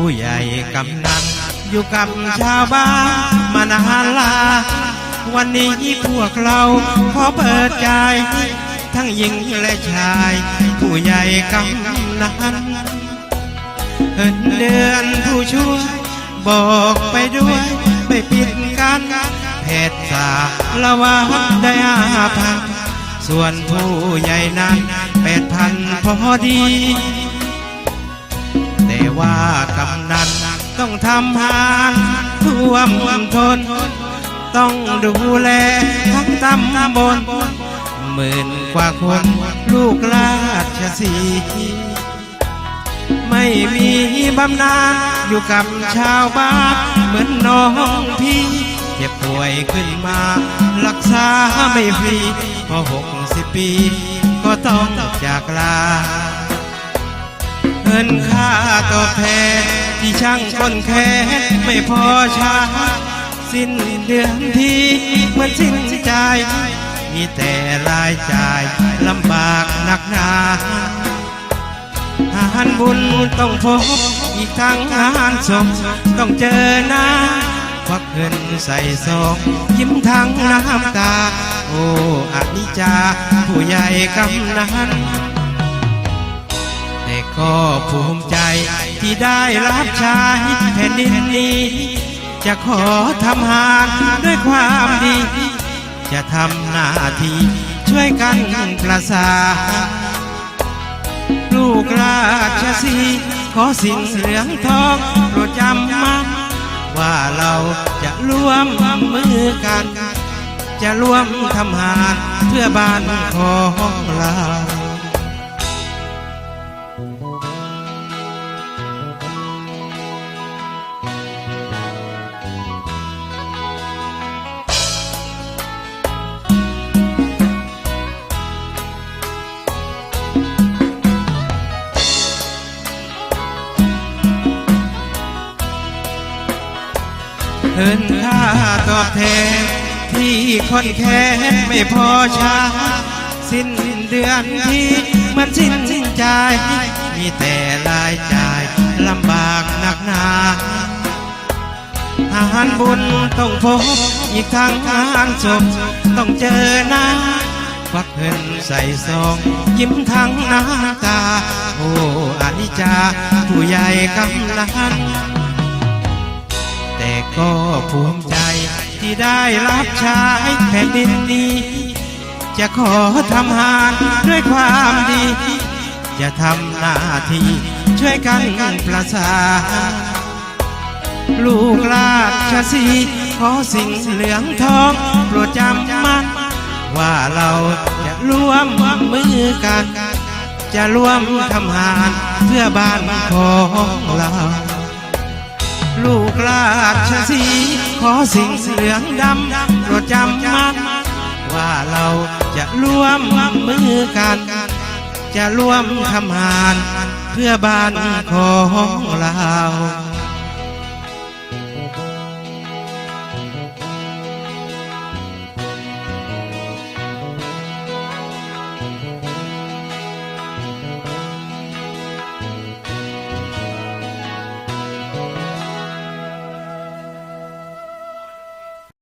ู้ใหญ่กำนันอยู่กับชาวบ้านมานานลา วันนี้พวกเราขอเปิดใจ ทั้งหญิงและชาย ผู้ใหญ่กำนันเอินเดือนผู้ช่วยบอกไปด้วยไม่ปิดกันเพศสาละวัดได้อาพันส่วนผู้ใหญ่นั้นแปดพันพอดี ว่ากำนันต้องทำหาท่วมทน ต้องดูแลทั้งตำบลหมื่นกว่าคนลูกราชสีไม่มีบำนาญอยู่กับชาวบ้านเหมือนน้องพี่เจ็บป่วยขึ้นมา รักษาไม่ฟรีพอหกสิบปี ก็ต้องจากลา งินค่าตอบแทนที่ช่างคนแค้นไม่พอช้าสิ้นเดือนทีเหมือนสิ้นใจ มีแต่รายจ่ายลำบากหนักหนาอาหารบุญต้องพบอีกทั้งาหารศพต้องเจอหน้าควักเงินใส่ซองยิ้มทั้งน้ำตา โอ้อานิจจาผู้ใหญ่กำนัน ก็ภูมิใจที่ได้รับใช้แผ่นดินนี้ จะขอทำหานด้วยความดี จะทำหน้าที่ช่วยกันประสา ลูกราชสีขอสิ่งเหลืองทองโปรดจำมั่นว่าเราจะร่วมมือกัน จะร่วมทำหานเพื่อบ้านของเรา เงินค่าตอบแทน ที่คนแค้นไม่พอช้า สิ้นเดือนที่มันสิ้นใจ มีแต่รายจ่ายลำบากหนักหนาอาหารบุญต้องพบอีกทางอาหารศพต้องเจอหน้าควักเงินใส่ซอง ยิ้มทั้งน้ำตา โอ้อานิจาผู้ใหญ่กำนันแต่ ก็ภูมิใจที่ได้รับใช้แผ่นดินนี้ จะขอทำหานด้วยความดี จะทำหน้าที่ช่วยกันประสา ลูกราชสีขอสิ่งเหลืองทองโปรดจำมั่นว่าเราจะร่วมมือกัน จะร่วมทำหานเพื่อบ้านของเรา ลูกราชสีขอสิ่งเหลืองดำโปรดจำมันว่าเราจะร่วมมือกัน จะร่วมทำหาน เพื่อบ้านของเรา